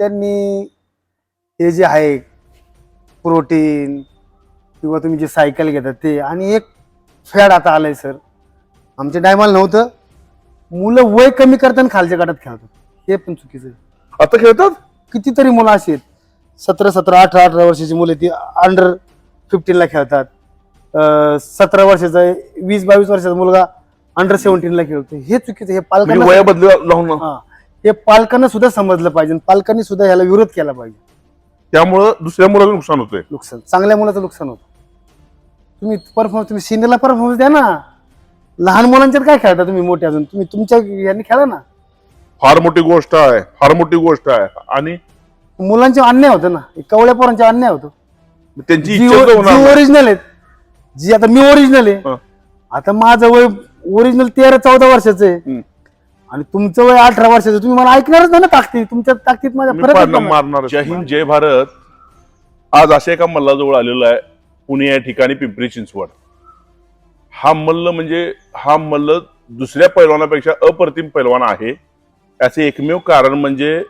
त्यांनी हे जे आहे प्रोटीन किंवा तुम्ही जे सायकल घेतात ते. आणि एक फॅड आता आलंय सर आमच्या टायमाला नव्हतं. मुलं वय कमी करताना खालच्या गटात खेळतात. हे पण चुकीचं आहे. आता खेळतात? कितीतरी मुलं अशी आहेत. सतरा सतरा अठरा अठरा वर्षाची मुलं ती अंडर फिफ्टीनला खेळतात. सतरा वर्षाचा वीस बावीस वर्षाचा मुलगा अंडर सेव्हन्टीनला खेळतो हे चुकीचं हे म्हणजे पालकांना वया बदल लावून हा. हे पालकांना सुद्धा समजलं पाहिजे आणि पालकांनी सुद्धा ह्याला विरोध केला पाहिजे. त्यामुळं दुसऱ्या मुलाचं नुकसान होतंय. नुकसान. चांगल्या मुलाचं नुकसान होतं. तुम्ही परफॉर्मन्स तुम्ही सिनियरला परफॉर्मन्स द्या ना. लहान मुलांच्यात काय खेळता तुम्ही मोठे अजून? तुम्ही तुमच्या यांनी खेळा ना. फार मोठी गोष्ट आहे फार मोठी गोष्ट आहे. आणि मुलांचे अन्याय होतं ना. हे कवळ्या पोरांचे अन्याय होतो. त्यांची जी इच्छा तर होणार नाही. ओरिजिनल आहेत. जी आता मी ओरिजिनल आहे. हं. आता माझं वय ओरिजिनल तेरा चौदा वर्षाचं आहे. हं. आणि तुमचं वय अठरा वर्षाचं तुम्ही मला ऐकणारच नाही ना ताकदीत. तुमच्या ताकदीत माझ्या मी फरक पाडणं. मारणार जय हिंद जय भारत. आज अशा एका मल्लाजवळ आलेलो आहे पुणे या ठिकाणी पिंपरी चिंचवड. हा मल्ल म्हणजे हा मल्ल दुसऱ्या पैलवानापेक्षा अप्रतिम पैलवान आहे. याचे एकमेव कारण म्हणजे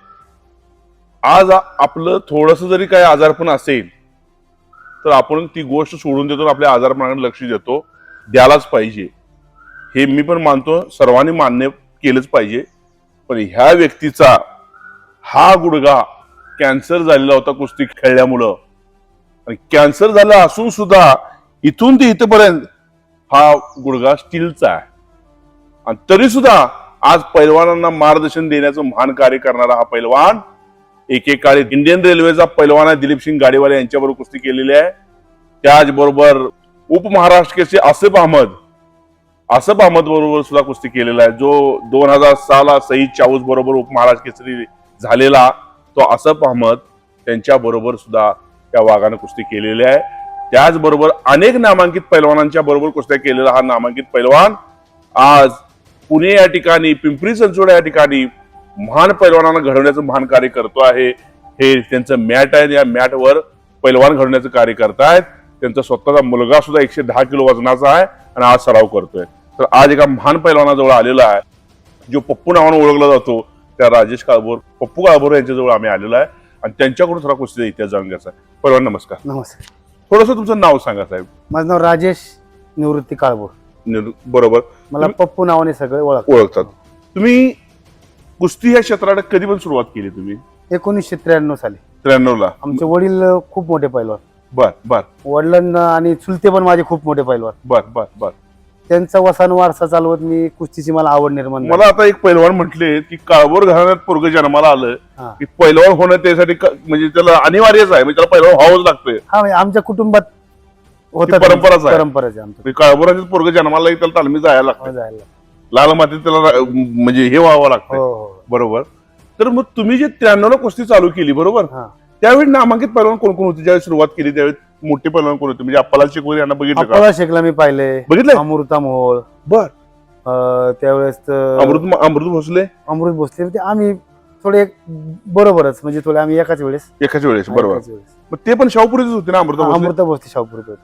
आज आ- आपलं थोडस जरी काही आजारपण असेल तर आपण ती गोष्ट सोडून देतो आणि आपल्या आजारपणाकडे लक्ष देतो. द्यायलाच पाहिजे. हे मी पण मानतो सर्वांनी मान्य केलंच पाहिजे. पण ह्या व्यक्तीचा हा गुडघा कॅन्सर झालेला होता कुस्ती खेळल्यामुळं. आणि कॅन्सर झाला असून सुद्धा इथून ते इथपर्यंत हा गुडघा स्टीलचा आहे. आणि तरी सुद्धा आज पैलवानांना मार्गदर्शन देण्याचं महान कार्य करणारा हा पैलवान एकेकाळी इंडियन रेल्वेचा पैलवान आहे दिलीप सिंग गाडीवाले यांच्याबरोबर कुस्ती केलेली आहे. त्याचबरोबर उपमहाराष्ट्र केसरी आसिफ अहमद असफ अहमद बरोबर सुद्धा कुस्ती केलेला आहे. जो दोन हजार सहाला सईद चाऊस बरोबर उपमहाराज केसरी झालेला तो असफ अहमद त्यांच्या बरोबर सुद्धा त्या वाघानं कुस्ती केलेली आहे. त्याचबरोबर अनेक नामांकित पैलवानांच्या बरोबर कुस्त्या केलेला हा नामांकित पैलवान आज पुणे या ठिकाणी पिंपरी चिंचवड या ठिकाणी महान पैलवानांना घडवण्याचं महान कार्य करतो आहे. हे त्यांचं मॅट आहे या मॅटवर पैलवान घडवण्याचं कार्य करतायत. त्यांचा स्वतःचा मुलगा सुद्धा एकशे दहा किलो वजनाचा आहे आणि आज सराव करतोय. तर आज एका महान पैलवानाजवळ आलेला आहे. जो पप्पू नावानं ओळखला जातो त्या राजेश काळभोर पप्पू काळभोर यांच्याजवळ आम्ही आलेलो आहे आणि त्यांच्याकडून थोडा कुस्तीचा इतिहास जाणून घ्यायचा आहे. पैलवान नमस्कार. नमस्कार. थोडंसं तुमचं नाव सांगा साहेब. माझं नाव राजेश निवृत्ती काळभोर. बरोबर. मला पप्पू नावाने सगळे ओळख ओळखतात. तुम्ही कुस्ती या क्षेत्राला कधी पण सुरुवात केली तुम्ही? एकोणीसशे त्र्याण्णव साली. त्र्याण्णव ला आमचे वडील अं, खूप मोठे पैलवान. बर बर. वडिलांना आणि चुलते पण माझे खूप मोठे पैलवान. बर बर बर. त्यांचा वसान वारसा चालवत मी कुस्तीची मला आवड निर्माण झाली. मला आता एक पैलवान म्हटले की काळभोर घराण्यात पोरग जन्माला आलं. हा. की पैलवान होणं त्यासाठी क- म्हणजे त्याला अनिवार्यच आहे. म्हणजे त्याला पैलवान व्हावंच लागतंय. हा म्हणजे आमच्या कुटुंबात होतं ती परंपराच आहे. परंपराच आहे आमच्या काळभोराचे पोरग जन्माला त्याला तालमी जायला लागतं जायला. लाल मातीत त्याला रा- म्हणजे हे व्हावं हो लागतं हो. बरोबर. तर मग तुम्ही जे त्र्याण्णव कुस्ती चालू केली बरोबर? हा. त्यावेळी नामांकित पैलवान कोण कोण होते? ज्यावेळी सुरुवात केली त्यावेळी मोठे पैलवान कोण होते? म्हणजे अप्पाला शिकवले यांना बघितलं का? अप्पाला शेखला मी पाहिले. बघितलंय? अमृता मोहोळ. बर. त्यावेळेस अमृत अमृत भोसले? अमृत भोसले ते आम्ही थोडे बरोबरच म्हणजे थोडे आम्ही एकाच वेळेस. एकाच वेळेस बरोबर. ते पण शाहपुरीच होते ना अमृत अमृता भोसले शाहपूर होते.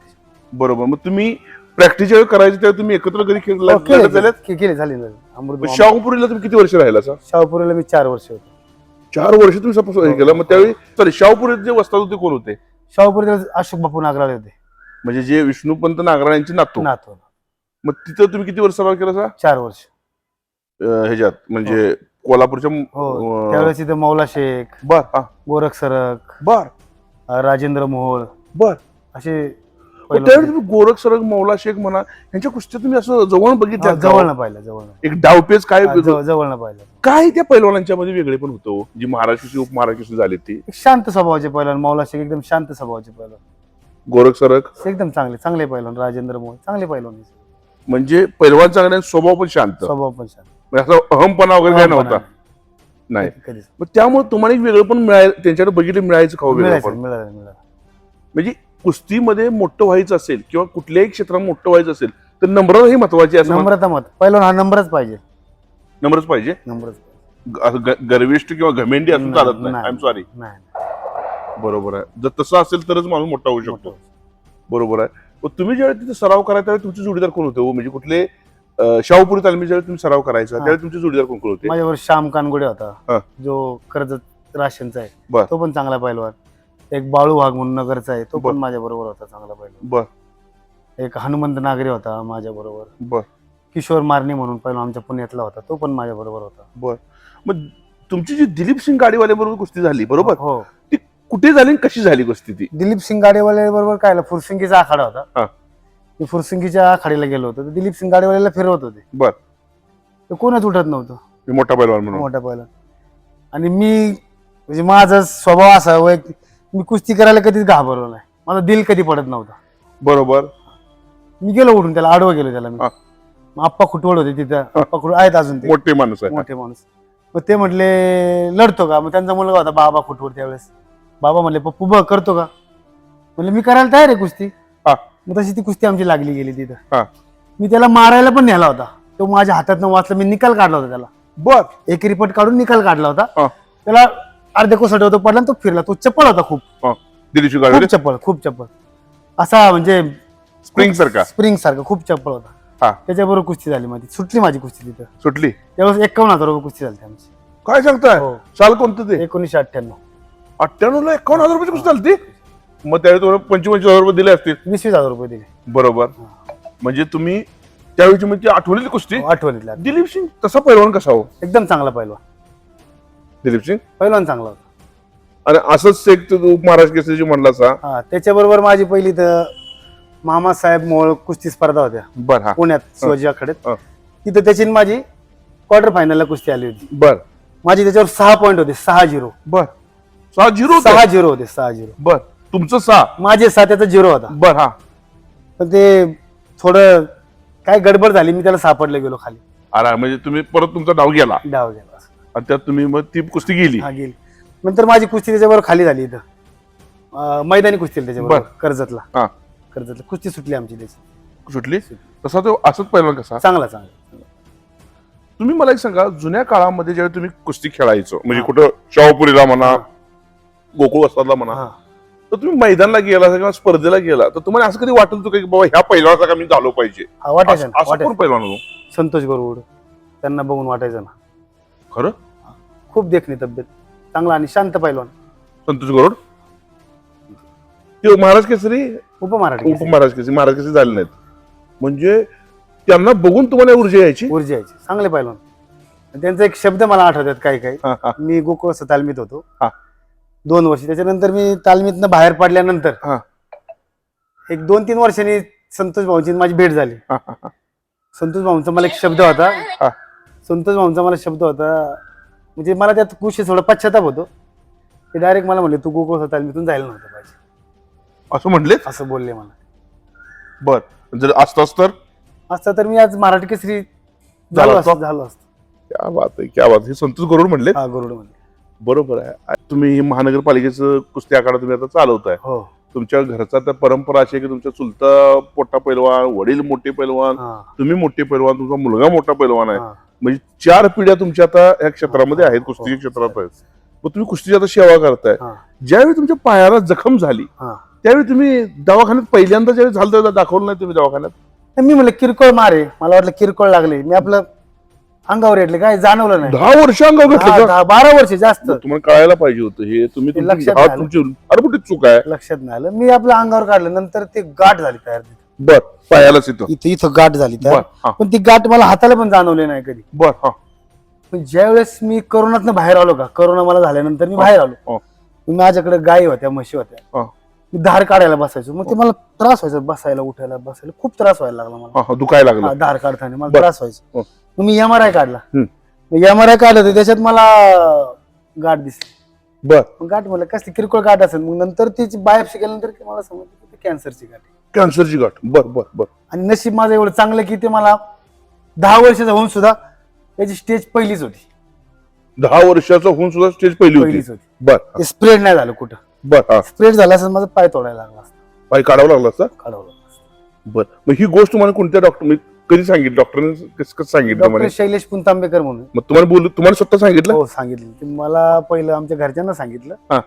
बरोबर. मग तुम्ही प्रॅक्टिस ज्यावेळी करायची त्यावेळी तुम्ही एकत्र कधी खेळ- हो, केले झाले अमृत शाहपुरीला तुम्ही किती वर्ष राहिला सर शाहपुरीला मी चार वर्ष होतो. चार वर्ष तुम्ही सपोज हे केलं. मग त्यावेळी सॉरी शाहपुरीत जे वस्ताद होते कोण होते? शाहपुरीला अशोक बापू नागराळे होते. म्हणजे जे विष्णुपंत नागरा यांचे नातू. नातो. मग तिथं तुम्ही किती वर्ष सराव केला सा चार वर्ष. ह्याच्यात म्हणजे कोल्हापूरच्या हो अं, त्यावेळेस इथे मौला शेख बर हा. गोरख सरक बर. अं, राजेंद्र मोहोळ. बर. असे त्यावेळी तुम्ही गोरख सरग मौला शेख म्हणा यांच्या कुस्त्या तुम्ही असं जवळ हा, बघितल्या जवळ ना पाहिलं जवळ एक डावपेच काय जवळ ना पाहिलं. काय त्या पैलवानांच्या मध्ये वेगळे पण होतं हो? जी महाराष्ट्राची उपमहाराष्ट्राची झाली ती. शांत स्वभावाचे पहिलवान मौला शेख एकदम शांत स्वभावाचे पहिलवान गोरख सरग एकदम चांगले चांगले पहिलवान राजेंद्र मोहोळ चांगले पहिलवान म्हणजे पैलवान चांगल्या स्वभाव पण शांत. स्वभाव पण शांत. म्हणजे असं अहमपणा वगैरे काय नव्हता? नाही. त्यामुळे तुम्हाला एक वेगळं पण मिळाय त्यांच्याकडे बघितलं मिळायचं खाऊ मिळालं मिळालं. म्हणजे कुस्तीमध्ये मोठं व्हायचं असेल किंवा कुठल्याही क्षेत्रात मोठं व्हायचं असेल तर नम्र ही महत्वाची असं म्हणतात. नम्रता मत पहिलवान हा नंबरच पाहिजे. नम्रच पाहिजे? नंबरच ग- असं ग- गर्विष्ठ किंवा घमेंडी असून चालत नाही. आय एम सॉरी नाही. बरोबर आहे. जर तसं असेल तरच माणूस मोठा होऊ शकतो. बरोबर आहे. मग तुम्ही ज्यावेळी तिथे सराव करायचा त्यावेळी तुमचे जोडीदार कोण होते? हो? म्हणजे कुठले अं, शाहूपुरी तालमी ज्यावेळी तुम्ही सराव करायचा हा. त्यावेळी तुमचे जोडीदार कोण कोण होते? माझ्यावर श्याम कानगुडे हा. होता जो कर्जत राशनचा आहे. तो पण चांगला पैलवान. एक बाळू वाघ म्हणून नगरचा आहे तो. पण माझ्या बरोबर होता चांगला पैलवान बर. एक हनुमंत नागरे होता माझ्या बरोबर. बर. किशोर मारणे म्हणून पहिला आमच्या पुण्यातला होता तो पण माझ्या बरोबर होता. बर. मग तुमची जी दिलीप सिंग गाडीवाले बरोबर कुस्ती झाली बरोबर? हो. ती कुठे झाली आणि कशी झाली कुस्ती ती? दिलीप सिंग गाडेवाले बरोबर काय फुरसिंगीचा आखाडा हा. होता मी फुरसिंगीच्या आखाडीला गेलो होतो तर दिलीप सिंग गाडेवाल्याला फिरवत होते. बर. तर कोणच उठत नव्हतं. मी मोठा पैलवान म्हणून. मोठा पहिला आणि मी म्हणजे माझा स्वभाव असा वय मी कुस्ती करायला कधीच घाबरलो नाही. माझा दिल कधी पडत नव्हता. बरोबर. मी गेलो उठून त्याला आडवं गेलो त्याला मी. हा. मग आप्पा खुटवड होते तिथं आप्पा खुट आहेत अजून ते. मोठे माणूस आहे मोठे माणूस. मग ते म्हटले लढतो का? मग त्यांचा मुलगा होता बाबा खुटवड त्यावेळेस. बाबा म्हणले पप्पू बघ करतो का? म्हणले मी करायला तयार आहे कुस्ती. हा. मग तशी ती कुस्ती आमची लागली गेली हा. तिथं मी त्याला मारायला पण नेला होता. तो माझ्या हातात वाचला मी निकाल काढला होता त्याला. बर. एक रिपोर्ट काढून निकाल काढला होता. त्याला अर्ध्या कोसट होतो पडला आणि तो फिरला. तो चप्पल होता खूप. गाडीवाले खूप चप्पल खूप चप्पल. असा म्हणजे स्प्रिंग सारखा? स्प्रिंग सारखा खूप चप्पल हा. होता त्याच्याबरोबर कुस्ती झाली माझी. सुटली माझी कुस्ती तिथं. सुटली? त्यावेळेस एकावन्न हजार रुपये कुस्ती झाली आमची. काय सांगताय? हो. साल कोणतं ते? एकोणीसशे अठ्ठ्याण्णव. अठ्ठ्याण्णव ला एकावन्न हजार रुपये कुस्ती झाली ती मग त्यावेळी तुम्हाला पंचवीस हजार रुपये दिले असतील. वीस वीस हजार रुपये दिले. बरोबर. म्हणजे तुम्ही त्यावेळी म्हणजे आठवलेली कुस्ती? आठवणीतल्या दिलीप सिंग तसा पैलवान कसा हो? एकदम चांगला पहिलवान दिलीप सिंग पहिलवान चांगला होता. आणि असंच एक तू महाराज केसरीची म्हणला सा हा त्याच्याबरोबर माझी पहिली तर मामासाहेब मोळ कुस्ती स्पर्धा होत्या. बर हा. पुण्यात शिवाजी आखाड्यात. हा. तिथं त्याची आणि माझी क्वार्टर फायनलला कुस्ती आली होती. बर. माझी त्याच्यावर सहा पॉईंट होते सहा झिरो बर. सहा झिरो सहा झिरो होते सहा झिरो बर. तुमचं सहा? माझे सहा त्याचा झिरो होता. बर हा. पण ते थोडं काय गडबड झाली मी त्याला सापडलं गेलो खाली. अरे म्हणजे तुम्ही परत तुमचा डाव गेला. डाव गेला. आणि त्यात तुम्ही मग ती कुस्ती गेली. हा गेली. नंतर माझी कुस्ती त्याच्याबरोबर खाली झाली इथं. अं, मैदानी कुस्ती झाली त्याच्याबरोबर बर. कर्जतला. हा. कर्जतला. कुस्ती सुटली आमची त्याची. सुटली? तसा तो असंच पैलवान कसा? चांगला चांगला. तुम्ही मला एक सांगा जुन्या काळामध्ये ज्यावेळी तुम्ही कुस्ती खेळायचो म्हणजे हा. कुठं शाहपुरीला म्हणा. गोकुळ वस्तादला म्हणा हा. तर तुम्ही मैदानाला गेला किंवा स्पर्धेला गेला तर तुम्हाला असं कधी वाटत होतं का की बाबा ह्या का मी झालो पाहिजे? हा वाटायचं असं ना असं वाटायचं. कोण पैलवान होतो संतोष गरुड त्यांना बघून वाटायचं ना. खरं? खूप देखणी तब्येत. चांगला आणि शांत पैलवान. संतोष गरुड. ते महाराज केसरी? उपमहाराष्ट्र उप महाराज केसरी. महाराज केसरी झाले नाहीत. म्हणजे त्यांना बघून तुम्हाला ऊर्जा यायची? ऊर्जा यायची. चांगले पैलवान. आणि त्यांचा एक शब्द मला आठवतात काही काही. हा, हा, मी गोकुळ तालमीत होतो. हा. दोन वर्ष. त्याच्यानंतर मी तालमीतनं बाहेर पडल्यानंतर हा. एक दोन तीन वर्षांनी संतोष भाऊंची माझी भेट झाली. हा, हा, हा. संतोष भाऊंचा मला एक शब्द होता. हा. संतोष भाऊंचा मला शब्द होता म्हणजे मला त्यात कुशी थोडा पश्चाताप होतो. ते डायरेक्ट मला म्हणले तू गोकुळ तालमीतून जायला नव्हतं पाहिजे. असं म्हणले असं बोलले मला. बर. जर असताच तर? असता तर मी आज मराठी केसरी झाला झालो असता? असतो? झालो असतो. क्या बात आहे क्या बात आहे. हे संतोष गरुड म्हणले हा गरुडमध्ये बरोबर आहे. तुम्ही हे महानगरपालिकेचं कुस्ती आखाडा तुम्ही आता चालवताय. हो. तुमच्या घरचा तर परंपरा अशी आहे की तुमच्या चुलता मोठा पैलवान वडील मोठे पैलवान हा. तुम्ही मोठे पैलवान तुमचा मुलगा मोठा पैलवान आहे. हा. म्हणजे चार पिढ्या तुमच्या आता या क्षेत्रामध्ये आहेत कुस्ती क्षेत्रात आहेत. मग तुम्ही कुस्तीची आता सेवा करताय. हा. ज्यावेळी तुमच्या पायाला जखम झाली हा. त्यावेळी तुम्ही दवाखान्यात पहिल्यांदा ज्यावेळी झालं दाखवलं नाही तुम्ही दवाखान्यात? मी म्हणलं किरकोळ मारे मला वाटलं किरकोळ लागले. मी आपलं अंगावर येतले काय जाणवलं नाही. दहा वर्ष अंगावर दहा- घेतलं का? दहा- बारा वर्ष जास्त. तुम्हाला कळायला पाहिजे होतं हे तुम्ही ते तुमची- लक्षात हा. तुमची अरे मोठी चूक आहे. लक्षात नाही आलं. मी आपलं अंगावर काढलं नंतर ते गाठ झाली तयार बर पायालाच येतं इथं इथं गाठ झाली बर तयार हा. पण ती गाठ मला हाताला पण जाणवली नाही कधी. बर हा. पण ज्यावेळेस मी करोनातनं बाहेर आलो का करोना मला झाल्यानंतर मी बाहेर आलो. हो. माझ्याकडे गायी होत्या म्हशी होत्या. हा. मी धार काढायला बसायचो. मग ते मला त्रास व्हायचा बसायला उठायला बसायला. खूप त्रास व्हायला लागला मला. हा, हा दुखायला लागलं. धार काढताना मला बर. त्रास व्हायचा. हो. मी एम आर आय काढला. एम आर आय काढलं तर त्याच्यात मला गाठ दिसली. बर. मग गाठ म्हणलं कसली किरकोळ गाठ असेल. मग नंतर तिची बायोप्सी केल्यानंतर की मला समजलं की ती कॅन्सरची गाठ आहे. कॅन्सरची गाठ. बर बर बर. आणि नशीब माझं एवढं चांगलं की ते मला दहा वर्षाचा होऊन सुद्धा त्याची स्टेज पहिलीच होती. दहा वर्षाचा होऊन सुद्धा स्टेज पहिली होती. पहिलीच होती. बर. ते स्प्रेड नाही झालं कुठं. बर हा. स्प्रेड झाला असेल माझा पाय तोडायला लागला असता. पाय काढावं लागला असता? काढवलं असतं. बर. मग ही गोष्ट तुम्हाला कोणत्या डॉक्टर कधी सांगितली? डॉक्टरने कसं कसं सांगितलं डॉक्टर शैलेश पुंतांबेकर म्हणून. मग तुम्हाला बोल तुम्हाला स्वतः सांगितलं? हो सांगितलं. ते मला पहिलं आमच्या घरच्यांना सांगितलं. हा.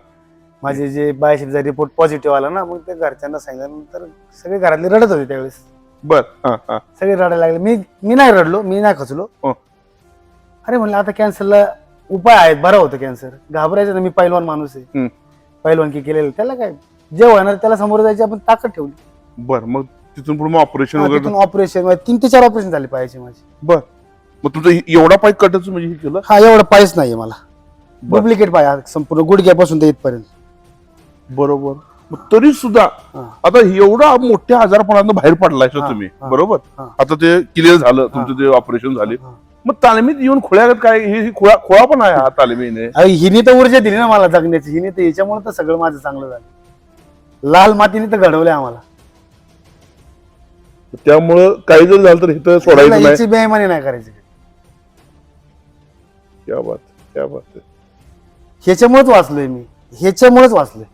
माझे जे बायोशिपचा रिपोर्ट पॉझिटिव्ह आला ना मग ते घरच्यांना सांगितल्यानंतर सगळे घरातले रडत होते त्यावेळेस. बर हा हा. सगळे रडायला लागले. मी मी नाही रडलो मी नाही खचलो. हो. अरे म्हणलं आता कॅन्सरला उपाय आहेत. बरं होतं कॅन्सर. घाबरायचं ना मी पैलवान माणूस आहे. हम्म. पैलवानकी केलेलं. त्याला काय? जे होणार त्याला समोर जायची आपण ताकद ठेवली. बर मग तिथून पुढे मग ऑपरेशन वगैरे तिथून ऑपरेशन तीन ते चार ऑपरेशन झाले पायाचे माझे. बर. मग तुमचं हे- एवढा पाय कटच म्हणजे हे केलं? हा एवढं पायच नाहीये मला. बर. डुप्लिकेट पाय हा संपूर्ण गुडघ्यापासून ते इथपर्यंत. बरोबर. मग तरी सुद्धा हा. आता एवढा मोठ्या आजारपणातून बाहेर पडलाय हा, तुम्ही हा, बरोबर? हा. आता ते क्लिअर झालं तुमचं ते ऑपरेशन झाले. हा. मग तालमीत येऊन खोळ्यागत काय? हे ही खोळा खोळा पण आहे हा तालमीने. हिने तर ऊर्जा दिली ना मला जगण्याची. हिने तर याच्यामुळे तर सगळं माझं चांगलं झालं. लाल मातीने तर घडवलंय आम्हाला. त्यामुळं काही जर झालं तर इथं सोडायचं नाही याची बेईमानी नाही करायची. क्या बात क्या बात आहे. ह्याच्यामुळेच वाचलोय मी. ह्याच्यामुळेच वाचलोय.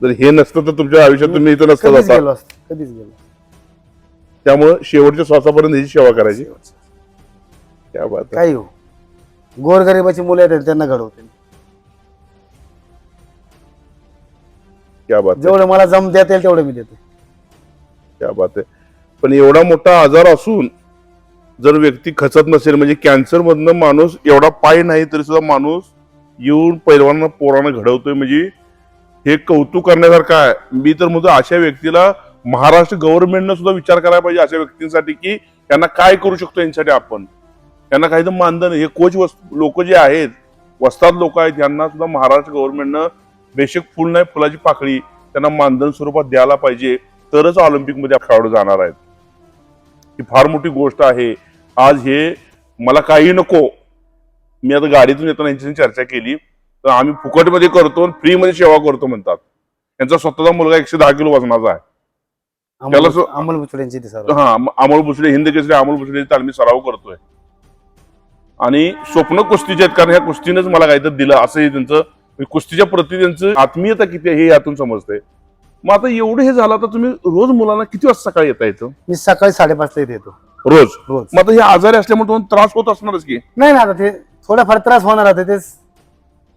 जर हे नसतं तर तुमच्या आयुष्यात तुम्ही इथं नसतं कधीच गेलो असतो कधीच गेलो त्यामुळं शेवटच्या श्वासापर्यंत ह्याची सेवा करायची. क्या बात आहे. काही हो. गोरगरिबाची मुलं आहेत त्यांना घडवते क्या बात आहे. जेवढं मला जम देता येईल तेवढं मी देतो क्या बात आहे पण एवढा मोठा आजार असून जर व्यक्ती खचत नसेल म्हणजे कॅन्सरमधनं माणूस एवढा पाय नाही तरी सुद्धा माणूस येऊन पैलवांना पोरांना घडवतोय. म्हणजे हे कौतुक करण्यासारखं आहे. मी तर म्हणतो अशा व्यक्तीला महाराष्ट्र गव्हर्नमेंटनं सुद्धा विचार करायला पाहिजे अशा व्यक्तींसाठी की त्यांना काय करू शकतो यांच्यासाठी आपण. त्यांना काही तर मानधन हे कोच लोक जे आहेत वस्ताद लोक आहेत यांना सुद्धा महाराष्ट्र गव्हर्नमेंटनं बेशक फुल नाही फुलाची पाकळी त्यांना मानधन स्वरूपात द्यायला पाहिजे. तरच ऑलिम्पिकमध्ये खेळाडू जाणार आहेत. ही फार मोठी गोष्ट आहे. आज हे मला काही नको. मी आता गाडीतून येताना यांच्याशी चर्चा केली. तर आम्ही फुकटमध्ये करतो फ्रीमध्ये सेवा करतो म्हणतात. यांचा स्वतःचा मुलगा एकशे दहा किलो वजनाचा आहे. त्याला अमोल बुचड्यांची सर्व. हा अमोल भुसडे हिंद केसरी अमोल भुसडे तालमी सराव करतोय. आणि स्वप्न कुस्तीचे आहेत कारण ह्या कुस्तीनंच मला काहीतरी दिलं असं हे त्यांचं कुस्तीच्या प्रती त्यांचं आत्मीयता किती आहे हे यातून समजतंय. मग आता एवढं हे झालं तर तुम्ही रोज मुलांना किती वाजता सकाळी येता येतं मी सकाळी साडेपाचला इथे येतो. रोज? रोज. मग आता हे आजारी असल्यामुळे तुम्हाला त्रास होत असणारच की. नाही ना आता ते थोडाफार त्रास होणार आता तेच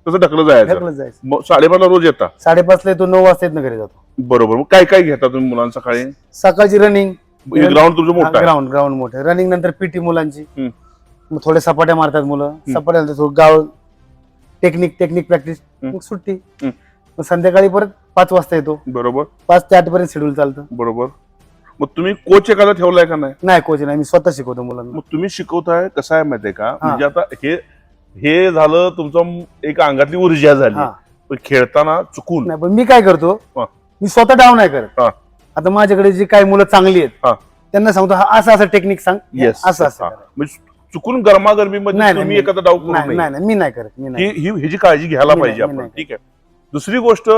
तसं ढकलं जायचं. ढकलत जायचं. मग साडेपाचला रोज येता? साडेपाचला येतो नऊ वाजता येत घरी जातो. बरोबर. मग काय काय घेता तुम्ही मुलांना सकाळी? सकाळची रनिंग ग्राउंड तुमचं मोठं आहे. ग्राउंड ग्राउंड मोठे. रनिंग नंतर पीटी मुलांची. हम्म. मग थोडे सपाट्या मारतात मुलं. सपाट्या गाव टेक्निक टेक्निक प्रॅक्टिस हम्म. मग सुट्टी. हम्म. मग संध्याकाळी परत पाच वाजता येतो. बरोबर. पाच ते आठ पर्यंत शेड्यूल चालतं. बरोबर. मग तुम्ही कोच एखादा ठेवलाय का नाही? नाही कोच नाही. मी स्वतः शिकवतो मुलांना. मग तुम्ही शिकवताय कसं आहे माहितीये का? म्हणजे आता हे हे झालं तुमचं एक अंगातली ऊर्जा झाली. हा. पण खेळताना चुकून. नाही पण मी काय करतो? हा. मी स्वतः डाऊन नाही करत. हा. आता माझ्याकडे जी काही मुलं चांगली आहेत. त्यांना सांगतो हा असं असं टेक्निक सांग. येस असं असं करा. म्हणजे चुकून गरमागरमीमध्ये नाही, तुम्ही नाही, एखादा डाऊट करू नाही नये. नाही नाही, मी नाही करत मी नाही ही ही ह्याची काळजी घ्यायला मी पाहिजे मी आपण. नाही. ठीक आहे. दुसरी गोष्ट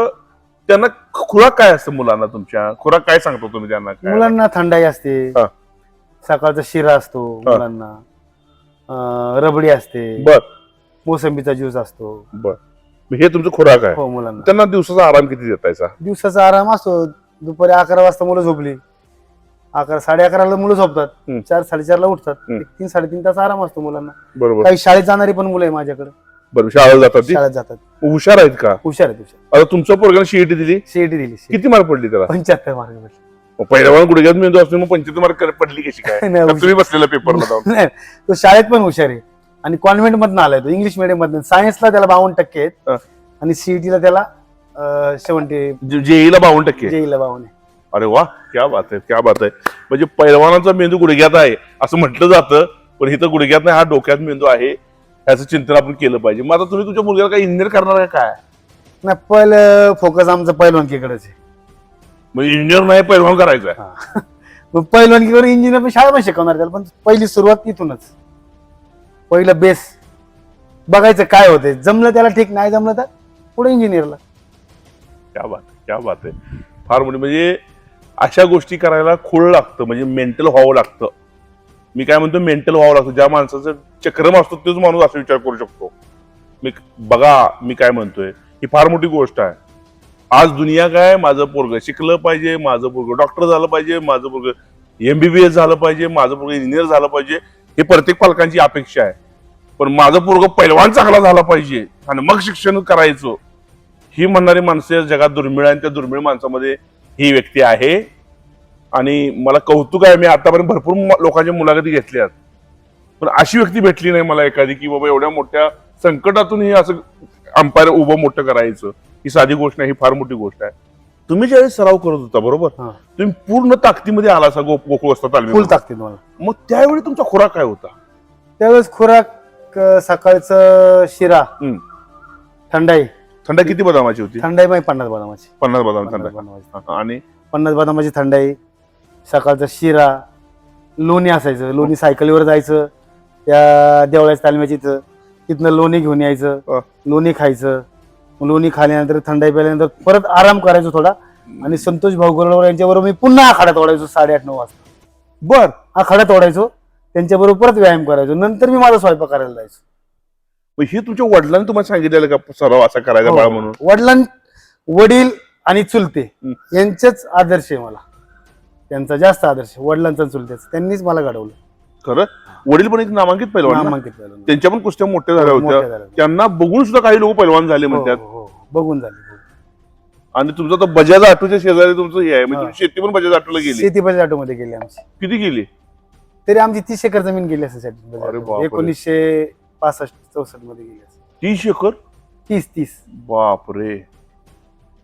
त्यांना खुराक काय असतं मुलांना तुमच्या? खुराक काय सांगतो तुम्ही त्यांना? काय? मुलांना थंडाई असते. हा. सकाळचा शिरा असतो. मुलांना. अं, रबडी असते. बर. मोसंबीचा ज्यूस असतो. बर. मग हे तुमचं खुराक आहे. हो मुलांना. त्यांना दिवसाचा आराम किती देतायचा दिवसाचा आराम असतो. दुपारी अकरा वाजता मुलं झोपली. अकरा साडे अकराला मुलं झोपतात. हम्म. चार साडेचारला उठतात. हम्म. एक तीन साडेतीन तास आराम असतो मुलांना. बरोबर. काही शाळेत जाणारी पण मुलं आहे माझ्याकडे. बरोबर शाळेला जातात ती? शाळेत जातात. हुशार आहेत का? हुशार आहेत हुशार. आता तुमच्या पोरगाने सीईटी दिली? सीईटी दिली किती मार्क पडली त्याला? पंच्याहत्तर मार्क भेटले मग पहिल्या गुडघ्यात मेंदू असतो मग पंच्याहत्तर मार्क पडली कशी काय? नाही, का तुम्ही बसलेला पेपरला जाऊन? नाही तो शाळेत पण हुशार आहे. आणि कॉन्व्हेंट मधून आलाय तो इंग्लिश मिडियम मधून. सायन्सला त्याला बावन्न टक्के आहेत. आणि सीईटीला त्याला सेव्हन्टी जे- जेईला बावन्न टक्के जेईला बावन्न आहे. अरे वा क्या बात आहे क्या बात आहे. म्हणजे पैलवानाचा मेंदू गुडघ्यात आहे असं म्हटलं जातं पण इथं गुडघ्यात नाही हा डोक्यात मेंदू आहे. ह्याचं चिंतन आपण केलं पाहिजे. मग आता तुम्ही तुमच्या मुलग्याला काय इंजिनियर करणार आहे काय? नाही पहिलं फोकस आमचं पहिलवानकीकडेच आहे. म्हणजे इंजिनियर नाही पैलवान करायचं आहे हा. मग पहिलवानकीवर इंजिनियर पण शाळा पण शिकवणार त्याला पण पहिली सुरुवात इथूनच. पहिलं बेस बघायचं काय होते जमलं त्याला ठीक नाही जमलं तर पुढे इंजिनियरला क्या बात आहे, क्या बात आहे. फार मोठी म्हणजे अशा गोष्टी करायला खूळ लागतं म्हणजे मेंटल व्हावं लागतं. मी काय म्हणतो मेंटल व्हावं लागतं ज्या माणसाचं चक्रम असतो तोच माणूस असा विचार करू शकतो. मी बघा मी काय म्हणतोय ही फार मोठी गोष्ट आहे. आज दुनिया काय माझं पोरग शिकलं पाहिजे माझं पोरग डॉक्टर झालं पाहिजे माझं पोरग एमबीबीएस झालं पाहिजे माझं पोरग इंजिनियर झालं पाहिजे हे प्रत्येक पालकांची अपेक्षा आहे. पण माझं पोरग पैलवान चांगला झाला पाहिजे आणि मग शिक्षण करायचं. ही म्हणणारी माणसं जगात दुर्मिळ आहे आणि त्या दुर्मिळ माणसामध्ये ही व्यक्ती आहे. आणि मला कौतुक आहे मी आतापर्यंत भरपूर लोकांच्या मुलाखती घेतल्यात पण अशी व्यक्ती भेटली नाही मला एखादी की बाबा एवढ्या मोठ्या संकटातून ही असं अंपायर उभं मोठं करायचं. ही साधी गोष्ट नाही ही फार मोठी गोष्ट आहे. तुम्ही ज्यावेळेस सराव करत होता बरोबर. तुम्ही पूर्ण ताकदीमध्ये आला असा गो- गोकुळ असता फुल ताकदीत मला. मग त्यावेळी तुमचा खुराक काय होता? त्यावेळेस खुराक सकाळचं शिरा. थंडाई. थंडा किती बदामाची होती? थंडाई माहिती पन्नास बदामाची. पन्नास बदाम पन्नास थंडा बदामाची. हा, आणि? पन्नास बदामाची थंडाई. सकाळचा शिरा लोणी असायचं लोणी सायकलीवर जायचं त्या देवळाच्या तालम्याची तिथनं लोणी घेऊन यायचं हा. लोणी खायचं. लोणी खाल्यानंतर थंडाई प्यायल्यानंतर परत आराम करायचो थोडा. आणि संतोष भाऊ गोरडवर यांच्याबरोबर मी पुन्हा आखाड्यात ओढायचो साडेआठ नऊ वाजता. बर. आखाड्यात ओढायचो त्यांच्याबरोबर परत व्यायाम करायचो. नंतर मी माझा स्वयंपाक करायला जायचो. मग हे तुमच्या वडिलांनी तुम्हाला सांगितलेलं का सराव असा करायचा बाळा म्हणून? हो. वडिलां वडील आणि चुलते हं. यांचेच आदर्श आहे मला. त्यांचा जास्त आदर्श. वडिलांचा आणि चुलतेच त्यांनीच मला घडवलं खरं वडील पण एक नामांकित पैलवान ना? नामांकित पहिलवान. त्यांच्या पण कुस्त्या मोठ्या झाल्या मोठ्या होत्या झाल्या. त्यांना बघून सुद्धा काही लोक पैलवान झाले हो, म्हणतात हो, हो. बघून झाली. आणि तुमचं तर बजाज आटूच्या शेजारी तुमचं हे आहे म्हणजे हा. तुम्ही शेती पण बजाज आटूला गेली शेती बजाज ऑटोमध्ये गेली आमची किती गेली तरी आमची तीस एकर जमीन गेली अरे ऑटोमध्ये. बापरे. एकोणीसशे पासष्ट चौसष्टमध्ये गेली असेल तीस एकर तीस तीस बापरे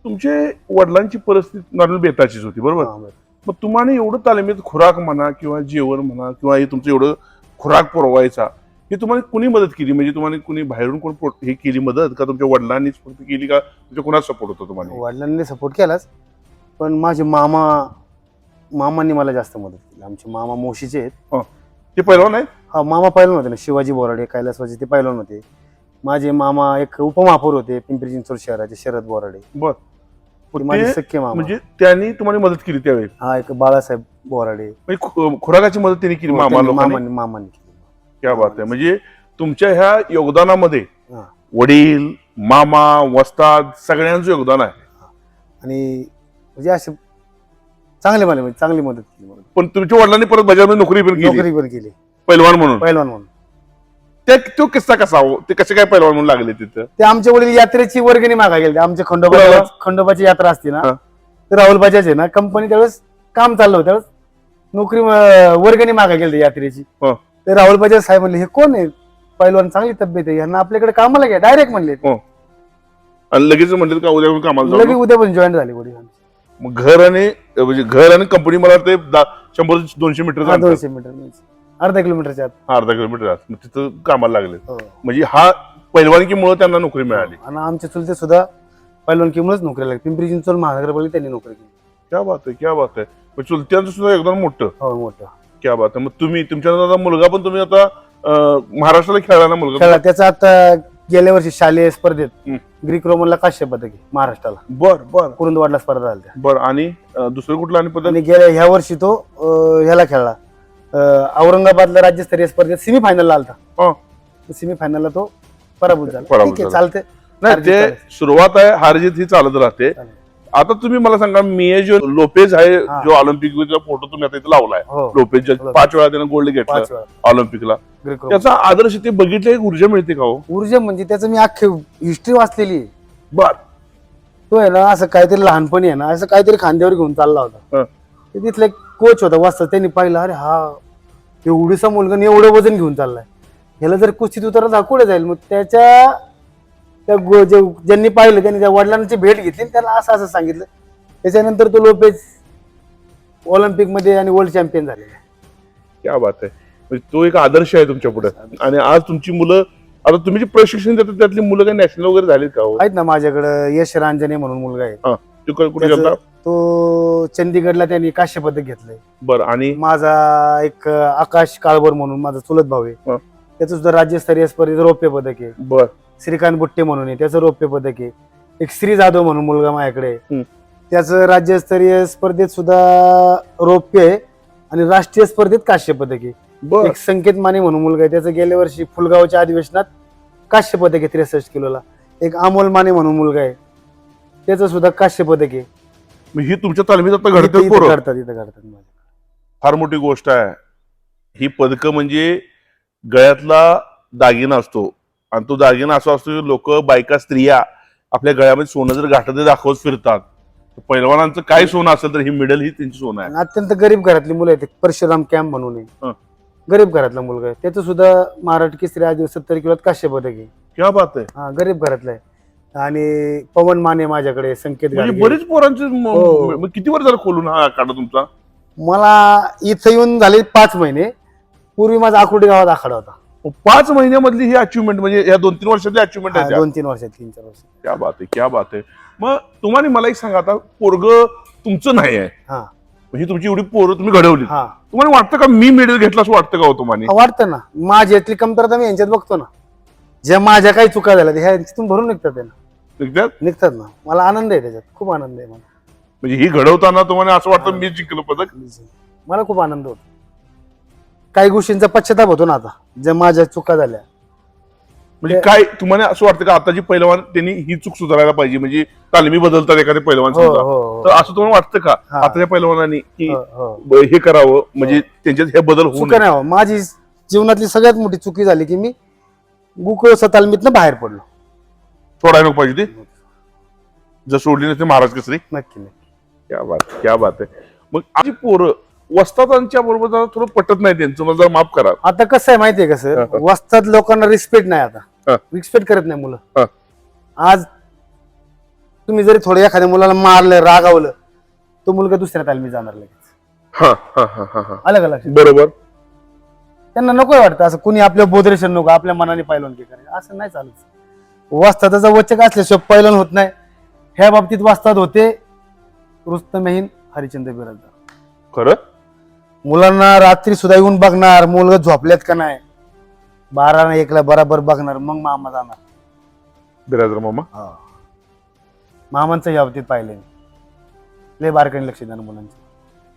तुमचे वडिलांची परिस्थिती नॉर्मल बेताचीच होती बरोबर हा, बरं. मग तुम्हाला एवढं तालमीत खुराक म्हणा किंवा जेवण म्हणा किंवा हे तुमचं एवढं खुराक पुरवायचा हे तुम्हाला कुणी मदत केली? म्हणजे तुम्हाला कुणी बाहेरून कोण हे केली मदत? का तुमच्या वडिलांनीच फक्त केली? का तुमच्या कुणाच सपोर्ट होतो तुम्हाला वडिलांनी सपोर्ट केलाच पण माझे मामा मामांनी मला जास्त मदत केली. आमचे मामा मोशीचे आहेत. ते पहिलवान आहे हा मामा पहिलवान होते ना. शिवाजी बोराडे कैलासवाजी ते पहिलवान होते. माझे मामा एक उपमहापौर होते पिंपरी चिंचवड शहराचे शरद बोराडे. बर. ते माझे ते सख्खे मामा. म्हणजे त्यांनी तुम्हाला मदत केली त्यावेळी? हा एक बाळासाहेब बोराडे. म्हणजे खु- खुराकाची मदत त्यांनी केली मामा त्यांनी- लोकांनी? मामांनी मामांनी केली. क्या बात आहे. म्हणजे तुमच्या ह्या योगदानामध्ये हा. वडील मामा वस्ताद सगळ्यांचं योगदान आहे. आणि म्हणजे असे चांगले मला म्हणजे चांगली मदत केली मला. पण तुमच्या वडिलांनी परत बजारमध्ये नोकरी पण केली. नोकरी पण केली. पैलवान म्हणून. पहिलवान म्हणून. त्या तो किस्सा कसा हो? ते कसे काय पैलवान म्हणून लागले तिथं? ते आमचे वडील यात्रेची वर्गणी मागा गेले. आमच्या खंडोबा बरोबर. खंडोबाची यात्रा असते ना हा. तर राहुल बजाज आहे ना कंपनी त्यावेळेस काम चाललं होतं. त्यावेळेस नोकरी अं, वर्गणी मागा गेली यात्रेची. हा. तर राहुल बजाज साहेब म्हणले हे कोण आहे? पहिलवान चांगली तब्येत आहे. यांना आपल्याकडे कामाला घ्या. डायरेक्ट म्हणले आणि लगेच म्हणले का उद्या कामाला जाऊ लगेच उद्या पण जॉईन झाले वडील आमचे. मग घर आणि म्हणजे घर आणि कंपनी मला ते शंभर दोनशे मीटर हा, दोनशे मीटर म्हणजे. अर्धा किलोमीटरच्या आत. अर्धा किलोमीटर आहे. मग तिथं कामाला लागले. हो. म्हणजे हा पैलवानकीमुळे त्यांना नोकरी मिळाली. आणि आमचे चुलते सुद्धा पहिलवानकीमुळेच नोकरी लागली. पिंपरी चिंचवड महानगरपालिका त्यांनी नोकरी केली. क्या बात आहे क्या बात आहे. मग चुलत्यांचं सुद्धा योगदान मोठं. हो मोठं. क्या बात आहे. मग तुम्ही तुमच्या आता मुलगा पण तुम्ही आता अं, महाराष्ट्राला खेळला ना मुलगा खेळा त्याचा आता गेल्या वर्षी शालेय स्पर्धेत हम्म. ग्रीक रोमनला काश्य पदक आहे महाराष्ट्राला. बर बर. कुरुंदवाडला स्पर्धा झाल्या. बर आणि अं, दुसरं कुठलं आणि आणि गेल्या ह्या वर्षी तो अं, ह्याला खेळला. औरंगाबादला राज्यस्तरीय स्पर्धेत सेमी फायनलला हा. आलता सेमी फायनलला तो पराभूत झाला पराभूत ठीक आहे झाला. चालते नाही ते. सुरुवात आहे हारजीत ही चालत राहते चालेल. आता तुम्ही मला सांगा मी जो लोपेज आहे हा. जो ऑलिम्पिक फोटो तुम्ही आता इथे लावलाय हो लोपेज पाच वेळा त्यानं गोल्ड घेतलं वेळा ऑलिम्पिकला. त्याचा आदर्श ते बघितलं एक ऊर्जा मिळते का हो ऊर्जा म्हणजे त्याचं मी अख्खी हिस्ट्री वाचलेली आहे बर तो आहे ना असं काहीतरी लहानपणी आहे ना असं काहीतरी खांद्यावर घेऊन चालला होता हा. ते तिथला कोच होता वाचता त्यांनी पाहिलं अरे हा एवढीसा मुलगा एवढं वजन घेऊन चाललाय. ह्याला जर कुस्तीत उतरला हा कुठे जाईल मग त्याच्या त्या गो- जे ज्यांनी पाहिलं त्यांनी त्या वडिलांची भेट घेतली त्याला असं असं सांगितलं. त्याच्यानंतर तो लोपेज ऑलिम्पिकमध्ये आणि वर्ल्ड चॅम्पियन झालेला आहे. क्या बात आहे. म्हणजे तो एक आदर्श आहे तुमच्यापुढे. आणि आज तुमची मुलं आता तुम्ही जे प्रशिक्षण देता त्यातली मुलं काही नॅशनल वगैरे झालीत का हो? आहेत ना माझ्याकडं यश रांजणे म्हणून मुलगा आहे. ते कुठे त्याचं- तो चंदीगडला त्यांनी काश्य पदक घेतलंय. बरं आणि? माझा एक आकाश काळभोर म्हणून माझा चुलत भाऊ आहे. हा. त्याचं सुद्धा राज्यस्तरीय स्पर्धेत रौप्य पदक आहे. बर. श्रीकांत बुट्टे म्हणून आहे त्याचं रौप्य पदक आहे. एक श्री जाधव म्हणून मुलगा माझ्याकडे आहे. हम्म. त्याचं राज्यस्तरीय स्पर्धेत सुद्धा रौप्य आहे आणि राष्ट्रीय स्पर्धेत काश्य पदक आहे. बर. एक संकेत माने म्हणून मुलगा आहे. त्याचं गेल्या वर्षी फुलगावच्या अधिवेशनात काश्य पदक आहे त्रेसष्ट किलोला. एक अमोल माने म्हणून मुलगा आहे. त्याचं सुद्धा काश्य पदक आहे. मग ही तुमच्या तालमीत आता घडतं इथं पोरं. करतात इथं करतात माझ्या. फार मोठी गोष्ट आहे. ही पदकं म्हणजे गळ्यातला दागिना असतो. आणि तो दागिना असा असतो की लोक बायका स्त्रिया आपल्या गळ्यामध्ये सोनं जर घाटत दाखवत फिरतात. तर पैलवानांचं काय सोनं असेल तर ही मिडल ही त्यांची सोनं आहे. आणि अत्यंत गरीब घरातली मुलं आहेत. परशुराम कॅम्प म्हणून आहे हं. गरीब घरातला मुलगा आहे. त्याचं सुद्धा महाराष्ट्र केसरी आज सत्तर किलोत काश्य पदक आहे. क्या बात आहे. हा गरीब घरातला आहे. आणि पवन माने माझ्याकडे संकेत म्हणजे गाडगे. बरेच पोरांचे म- हो. म- किती वर्ष झालं खोलून हा आखाडा तुमचा? मला इथं येऊन झाले पाच महिने. पूर्वी माझा आकुर्डी गावात आखाडा होता. मग पाच महिन्यामधली ही अचिव्हमेंट म्हणजे या दोन तीन वर्षातली अचिव्हमेंट हा, आहे त्या. दोन तीन वर्षात तीन चार वर्ष क्या बात आहे क्या बात आहे. मग तुम्हाला मला एक सांगा आता पोरग तुमचं नाही आहे. हा. म्हणजे तुमची एवढी पोरं तुम्ही घडवली हा. तुम्हाला वाटतं का मी मेडल घेतलं असं वाटतं का हो तुम्हाला वाटतं ना. माझी यातली कमतरता मी यांच्यात बघतो ना. ज्या माझ्या काही चुका झाल्या त्या यांच्यातून भरून निघतात ते ना एकदा निघतात ना. मला आनंद आहे त्याच्यात. खूप आनंद आहे मला. म्हणजे ही घडवताना तुम्हाला असं वाटतं मी जिंकलं पदक? मला खूप आनंद होतो. काही गोष्टींचा पश्चाताप होतो ना आता ज्या माझ्या चुका झाल्या. म्हणजे काय तुम्हाला असं वाटतं का आता जी पहिलवान त्यांनी ही चूक सुधारायला पाहिजे? म्हणजे तालमी बदलतात एखादे पहिलवान हो समजा. हो तर असं तुम्हाला वाटतं का हा. आताच्या पहिलवानांनी की हो, हो. ब- हे करावं? म्हणजे त्यांच्यात हे बदल होऊ चुका नये. नाही हो. माझी जीवनातली सगळ्यात मोठी चुकी झाली की मी गोकुळ तालमीतनं बाहेर पडलो. सोडायला नको पाहिजे ते. जर सोडली नसते महाराज केसरी नक्की नक्की. क्या बात क्या बात आहे. मग आजी पोरं वस्तादांच्या बरोबर जरा थोडं पटत नाही त्यांचं मला जरा माफ करा. आता कसं आहे माहितीये का सर हा, हा. वस्तात लोकांना रिस्पेक्ट नाही आता. रिस्पेक्ट करत नाही मुलं. आज तुम्ही जरी थोडं एखाद्या मुलाला मारलं रागावलं तो मुलगा दुसऱ्या तालमीत जाणार लगेच. हा हा हा हा हा. अलग अलग बरोबर. त्यांना नको वाटतं असं कुणी आपल्या बोधरेशन नको आपल्या मनाने पायलवान की करायचं असं नाही चालत. वस्ताचा वचक असल्याशिवाय पैलवान होत नाही. ह्या बाबतीत वाचतात होते रुस्तमहीन हरिचंद्र बिराजदार. खरं? मुलांना रात्री सुद्धा येऊन बघणार मुलगा झोपल्यात का नाही? बारा ना एकला बराबर बघणार मग मामा जाणार. बिराजर मामा? मामांचं या बाबतीत पाहिले मी. लय बारकाईने लक्ष देणार मुलांचं.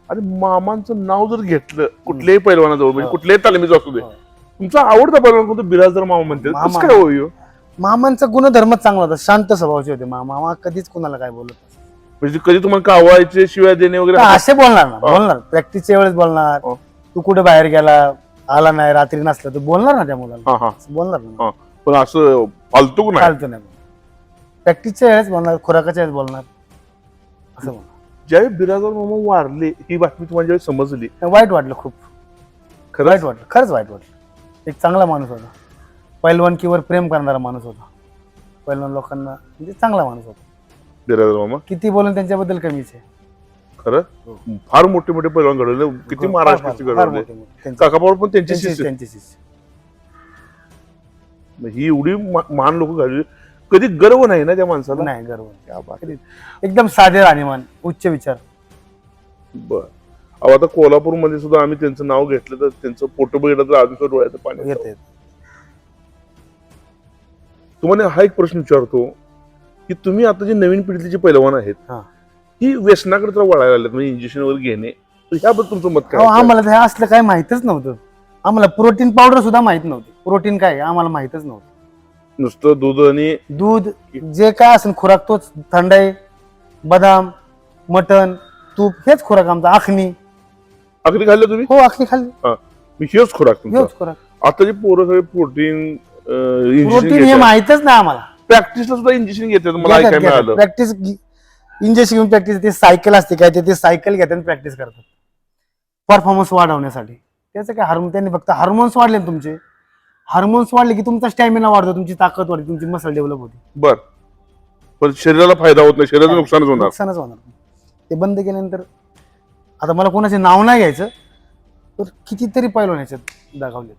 आणि मामांचं नाव जर घेतलं कुठल्याही पैलवानाजवळ म्हणजे हो. कुठल्याही तालमीचं असू दे. हो. तुमचा आवडता पैलवान कोणतं? बिराजदार मामा म्हणते. कसं काय होईल? मामांचा गुणधर्मच चांगला होता शांत स्वभावाचे होते मामा. मामा कधीच कुणाला काय बोलत. म्हणजे कधी तुम्हाला कावायचे शिवाय देणे वगैरे तर असे बोलणार ना बोलणार. प्रॅक्टिसच्या वेळेस बोलणार. हो. तू कुठे बाहेर गेला आला नाही रात्री नसला तर बोलणार ना त्या मुलाला. हा हा. बोलणार ना. हा. पण असं फालतू नाही. चालतो नाही प्रॅक्टिसच्या वेळेस बोलणार खुराकाच्या वेळेस बोलणार. असं बोलणार. ज्यावेळी बिराजदार मामा वारले ही बातमी तुम्हाला ज्यावेळी समजली. वाईट वाटलं खूप. खरं वाईट वाटलं. खरंच वाईट वाटलं. एक चांगला माणूस होता. पैलवानकीवर प्रेम करणारा माणूस होता पैलवान लोकांना म्हणजे चांगला माणूस होता बिराजदार मामा किती बोलून त्यांच्याबद्दल कमीच आहे खरं हो. फार मोठे मोठे पैलवान घडवले किती फार- महाराष्ट्राचे फार- फार घडवले मोठे मोठे. त्यांचे- काकाबावर पण त्यांची त्यांचे- शिष्य त्यांचे शिष्य. ही एवढी मा- महान लोक घडली कधी गर्व नाही ना त्या माणसाला नाही गर्व नाही. क्या बात. एकदम साधे राहणीमान उच्च विचार बर अहो आता कोल्हापूरमध्ये सुद्धा आम्ही त्यांचं नाव घेतलं तर त्यांचं फोटो बघितलं तर अजून डोळ्याचं पाणी येतं. येते तुम्हाला हा एक प्रश्न विचारतो की तुम्ही आता जे नवीन पिढीतले जे पैलवान आहेत हा. ही व्यसनाकडे तर वळायला लागलेत म्हणजे इंजेक्शन वगैरे घेणे. तर ह्याबद्दल तुमचं मत काय आम्हाला ते असलं काय माहितच नव्हतं. आम्हाला प्रोटीन पावडर सुद्धा माहीत नव्हती. प्रोटीन काय आहे? आम्हाला माहितच नव्हतं. नुसतं दूध आणि दूध जे काय असेल खुराक तोच थंडाई बदाम मटन तूप हेच खुराक आमचा. आखणी. अगदी खाल्लं तुम्ही? हो आखणी खाल्ली. मी हेच खोराक तुमचा? हेच खुराक. आता जे पोरं सगळे प्रोटीन प्रोटीन हे माहितच नाही आम्हाला. प्रॅक्टिसला सुद्धा इंजेक्शन घेतात मला ऐकायला मिळालं. प्रॅक्टिस इंजेक्शन घेऊन प्रॅक्टिस ते सायकल असते काय ते- ते सायकल घेतात प्रॅक्टिस करतात. परफॉर्मन्स वाढवण्यासाठी. त्याचं काय हार्मोन त्यांनी फक्त हार्मोन्स वाढले ना तुमचे. हार्मोन्स वाढले की तुमचा स्टॅमिना वाढतो तुमची ताकद वाढते तुमची मसल डेव्हलप होते. बर. पण शरीराला फायदा होत नाही शरीराचं नुकसानच होणार. नुकसानच होणार. ते बंद केल्यानंतर आता मला कोणाचे नाव नाही घ्यायचं तर कितीतरी पैलवान याच्यात दाखवले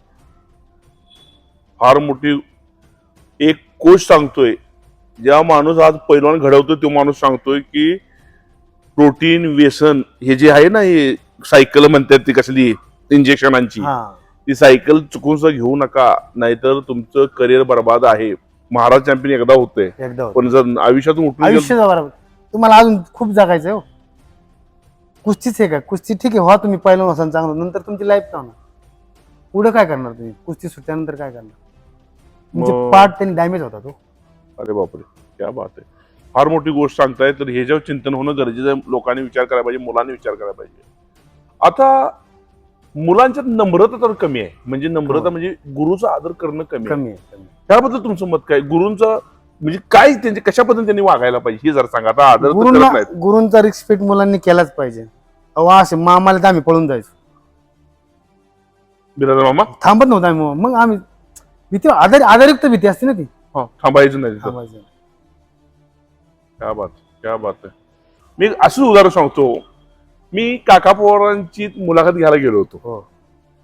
फार मोठी एक कोच सांगतोय. ज्या माणूस आज पैलवान घडवतोय तो माणूस सांगतोय की प्रोटीन व्यसन हे जे आहे ना हे सायकल म्हणतात ती कसली इंजेक्शनांची ती सायकल चुकून घेऊ नका नाहीतर तुमचं करिअर बर्बाद आहे. महाराज चॅम्पियन एकदा होते. पण जर आयुष्यातून उठून आयुष्य तुम्हाला अजून खूप जगायचं हो. कुस्तीच आहे का? कुस्ती ठीक आहे व्हा तुम्ही पहिलं होसान चांगलं. नंतर तुमची लाईफ होणार पुढे काय करणार तुम्ही? कुस्ती सुटल्यानंतर काय करणार? मग- पार्ट त्यांनी डॅमेज होता तो. अरे बापरे क्या बात आहे. फार मोठी गोष्ट सांगताय तर ह्याच्यावर चिंतन होणं गरजेचं आहे लोकांनी विचार करायला पाहिजे मुलांनी विचार करायला पाहिजे. आता मुलांच्यात नम्रता तर कमी आहे. म्हणजे नम्रता हो. म्हणजे गुरुचा आदर करणं कमी आहे. कमी आहे कमी आहे. त्याबद्दल तुमचं मत काय? गुरुंचा म्हणजे काय त्यांचे कशा पद्धतीने त्यांनी वागायला पाहिजे हे जर सांगा. आता आदर तर गुरुंना करत नाहीत. गुरुंचा रिस्पेक्ट मुलांनी केलाच पाहिजे. अहो असे मामाला तर आम्ही पळून जायचो. बिराजर मामा? थांबत नव्हतो आम्ही. मग आम्ही भीती आधार आधारयुक्त भीती असते ना ती. हा थांबायचं नाही तिथं. थांबायचं क्या बात क्या बात आहे. मी असंच उदाहरण सांगतो. मी काका पवारांची मुलाखत घ्यायला गेलो होतो. हो.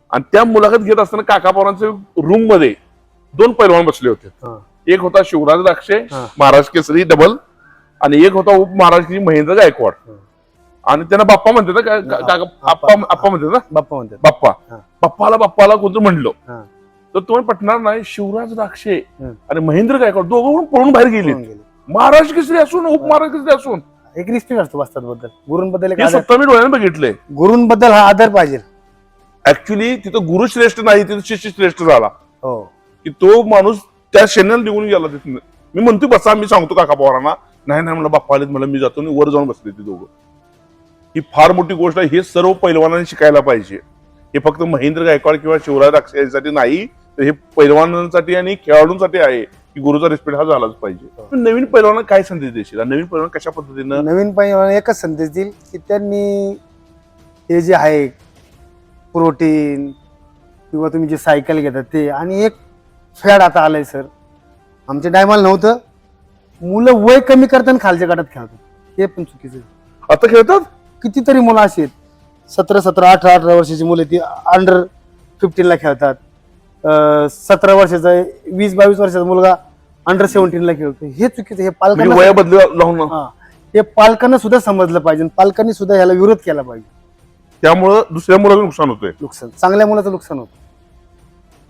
आणि त्या मुलाखत घेत असताना काका पवारांच्या रूममध्ये दोन पैलवान बसले होते. हा. एक होता शिवराज द्राक्षे हा. महाराज केसरी डबल आणि एक होता उप महाराज केसरी महेंद्र गायकवाड. हा. आणि त्यांना बाप्पा म्हणते ना का- का- काका आप्पा आप्पा म्हणते ना? बाप्पा म्हणतात. बाप्पा. हा. बाप्पाला बाप्पाला कोणतं म्हणलं? हा. तर तुम्हाला पटणार नाही. शिवराज द्राक्षे हं. आणि महेंद्र गायकवाड दोघं पळून बाहेर गेले. महाराज केसरी असून उप महाराज केसरी असून. एक रिस्पेक्ट असतो वस्तात बद्दल. गुरूंबद्दल हे स्वतः मी डोळ्याने बघितलंय. गुरूंबद्दल हा आदर पाहिजे. ऍक्च्युली तिथं गुरु श्रेष्ठ नाही तिथं शिष्य श्रेष्ठ झाला. हो. की तो माणूस त्या शेण्याला निघून गेला तिथून. मी म्हणतो बसा मी सांगतो काका पवारांना नाही नाही मला बाप्पा आलेत मला मी जातो आणि वर जाऊन बसले ते दोघं. ही फार मोठी गोष्ट आहे. हे सर्व पैलवानांनी शिकायला पाहिजे. हे फक्त महेंद्र गायकवाड किंवा शिवराज राक्षे यांसाठी नाही. तर हे पैलवानांसाठी आणि खेळाडूंसाठी आहे की गुरुचा रिस्पेक्ट हा झालाच पाहिजे. पण नवीन पैलवानांना काय संदेश देशील? नवीन पैलवान कशा पद्धतीनं? नवीन पैलवान एकच संदेश देईल की त्यांनी हे जे आहे प्रोटीन किंवा तुम्ही जे सायकल घेतात ते. आणि एक फॅड आता आलंय सर आमच्या टायमाला नव्हतं. मुलं वय कमी करताना खालच्या गटात खेळतात. हे पण चुकीचं आहे. आता खेळतात? कितीतरी मुलं अशी आहेत. सतरा सतरा अठरा अठरा वर्षाची मुलं ती अंडर फिफ्टीनला खेळतात. सतरा वर्षाचा वीस बावीस वर्षाचा मुलगा अंडर सेव्हन्टीनला खेळतो हे चुकीचं हे म्हणजे पालकांना वया बदल लावून हा. हे पालकांना सुद्धा समजलं पाहिजे पालकांनी सुद्धा ह्याला विरोध केला पाहिजे. त्यामुळं दुसऱ्या मुलाचं नुकसान होतंय. नुकसान. चांगल्या मुलाचं नुकसान होतं.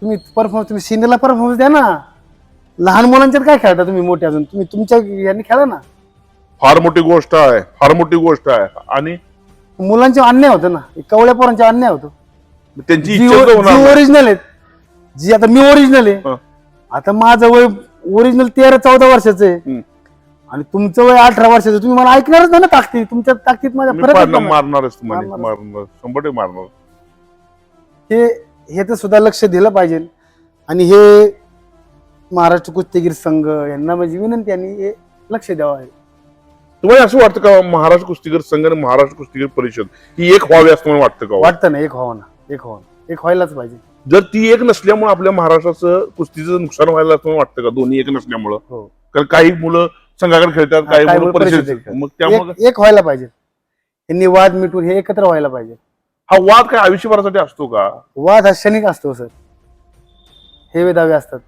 तुम्ही परफॉर्मन्स तुम्ही सिनियरला परफॉर्मन्स द्या ना. लहान मुलांच्यात काय खेळता तुम्ही मोठे अजून? तुम्ही तुमच्या यांनी खेळा ना. फार मोठी गोष्ट आहे फार मोठी गोष्ट आहे. आणि मुलांचे अन्याय होतं ना. हे कवळ्या पोरांचे अन्याय होतो. त्यांची जी इच्छा तर होणार नाही. ओरिजिनल आहेत. जी आता मी ओरिजिनल आहे. हा. आता माझं वय ओरिजिनल तेरा चौदा वर्षाचं आहे. आणि तुमचं वय अठरा वर्षाचं तुम्ही मला ऐकणारच ना ताकदीत तुमच्या ताकदीत माझ्या फरक. मारणारच. मारणार. मारणार. हे हे तर सुद्धा लक्ष दिलं पाहिजे. आणि हे महाराष्ट्र कुस्तीगीर संघ यांना माझी विनंती आणि हे लक्ष द्यावं. आहे तुम्हाला असं वाटतं का महाराष्ट्र कुस्तीगीर संघ आणि महाराष्ट्र कुस्तीगीर परिषद ही एक व्हावी असं मला वाटतं का वाटतं ना एक व्हावं ना. एक व्हावं. एक व्हायलाच पाहिजे. जर ती एक नसल्यामुळे आपल्या महाराष्ट्राचं कुस्तीचं नुकसान व्हायला असं वाटतं का? दोन्ही एक नसल्यामुळं. हो. कारण काही मुलं संघाकडे खेळतात काही काही मुलं मुलं परिषद परिषदेत खेळतात. मग त्यामुळे एक- एक व्हायला पाहिजे. यांनी वाद मिटून हे एकत्र व्हायला पाहिजे. हा वाद काय आयुष्यभरासाठी असतो का? वाद हा क्षणिक असतो सर. हे दावे असतात.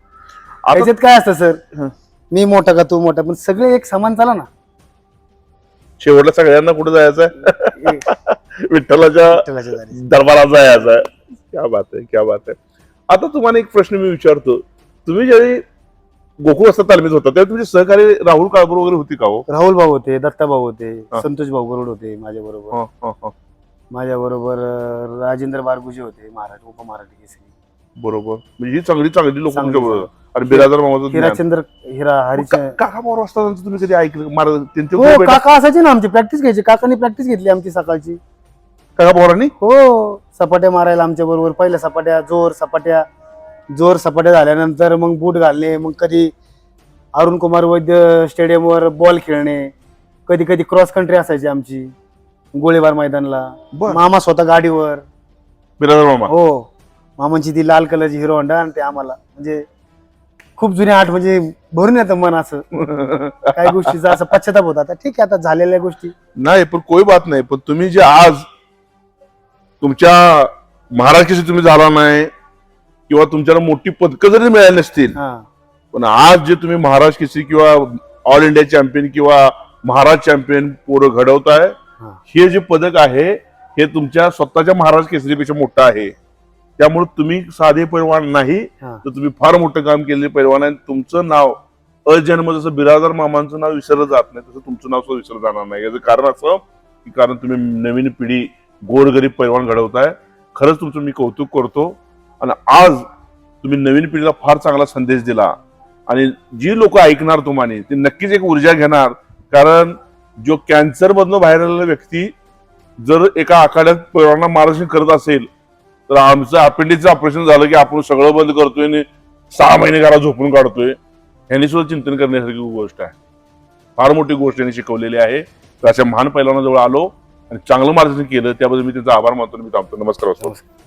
आता त्याच्यात काय असतं सर? हं. मी मोठा का तू मोठा? पण सगळे एक समान चाला ना. शेवटला सगळ्यांना कुठे जायचं विठ्ठलाच्या विठ्ठलाच्या दारी. दरबारात जायचं क्या बात आहे क्या बात आहे आता तुम्हाला एक प्रश्न मी विचारतो. तुम्ही ज्यावेळी गोकुळ असता तालमीत होता त्यावेळी तुमचे सहकारी राहुल काळभोर वगैरे होती का हो? राहुल भाऊ होते दत्ता भाऊ होते हा. संतोष भाऊ गरुड होते माझ्या बरोबर. हं, हं, हं. माझ्या बरोबर राजेंद्र बारगुजे होते महाराष्ट्र उपमहाराष्ट्र केसरी. बरोबर. म्हणजे ही चांगली चांगली लोक चांगली, तुमच्या बरोबर. आणि बिराजर मामाचं ज्ञान. हिराचंद्र हिरा हरिचा का- काका पवार असताना तुम्ही कधी ऐकलं? त्यांचे हो काका असायचे ना आमची प्रॅक्टिस घ्यायची. काकांनी प्रॅक्टिस घेतली आमची सकाळची. काका पवारांनी हो सपाट्या मारायला आमच्या बरोबर. पहिल्या सपाट्या जोर सपाट्या. जोर सपाट्या झाल्यानंतर मग बूट घालणे मग कधी अरुण कुमार वैद्य स्टेडियमवर बॉल खेळणे कधी कधी क्रॉस कंट्री असायची आमची गोळीबार मैदानला. बर. मामा स्वतः गाडीवर. बिराजर मामा. हो मामांची ती लाल कलरची हिरो होंडा आणि ते आम्हाला. म्हणजे खूप जुने आठ म्हणजे भरून येतं मन असं. काही गोष्टीचा असं पश्चाताप होता. आता ठीक आहे आता झालेल्या गोष्टी. नाही पण कोई बात नाही. पण तुम्ही जे आज तुमच्या महाराष्ट्राशी तुम्ही झाला नाही किंवा तुमच्याला मोठी पदकं जरी मिळाली नसतील पण आज जे तुम्ही महाराष्ट्र केसरी किंवा ऑल इंडिया चॅम्पियन किंवा महाराष्ट्र चॅम्पियन पोरं घडवताय हा. हे जे पदक आहे हे तुमच्या स्वतःच्या महाराष्ट्र केसरीपेक्षा मोठं आहे. त्यामुळे तुम्ही साधे पैलवान नाही तर तुम्ही फार मोठं काम केलेले पैलवान आहे. तुमचं नाव अजन्म जसं बिरादर मामांचं नाव विसरलं जात नाही तसं तुमचं नाव सुद्धा विसरलं जाणार नाही. याचं कारण असं की कारण तुम्ही नवीन पिढी गोरगरीब पैलवान घडवताय. खरंच तुमचं मी कौतुक करतो. आणि आज तुम्ही नवीन पिढीला फार चांगला संदेश दिला. आणि जी लोक ऐकणार तुम्हाला ती नक्कीच एक ऊर्जा घेणार. कारण जो कॅन्सरमधनं बाहेर आलेला व्यक्ती जर एका आखाड्यात पैलवानांना मार्गदर्शन करत असेल तर आमचं अपेंडिक्सचं ऑपरेशन झालं की आपण सगळं बंद करतोय आणि सहा महिने घरा झोपून काढतोय. ह्यांनी सुद्धा चिंतन करण्यासारखी गोष्ट आहे. फार मोठी गोष्ट यांनी शिकवलेली आहे. तर अशा महान पैलवानाजवळ आलो. आणि चांगलं मार्गदर्शन केलं त्याबद्दल मी त्यांचा आभार मानतो आणि मी थांबतो. नमस्कार नमस्कार.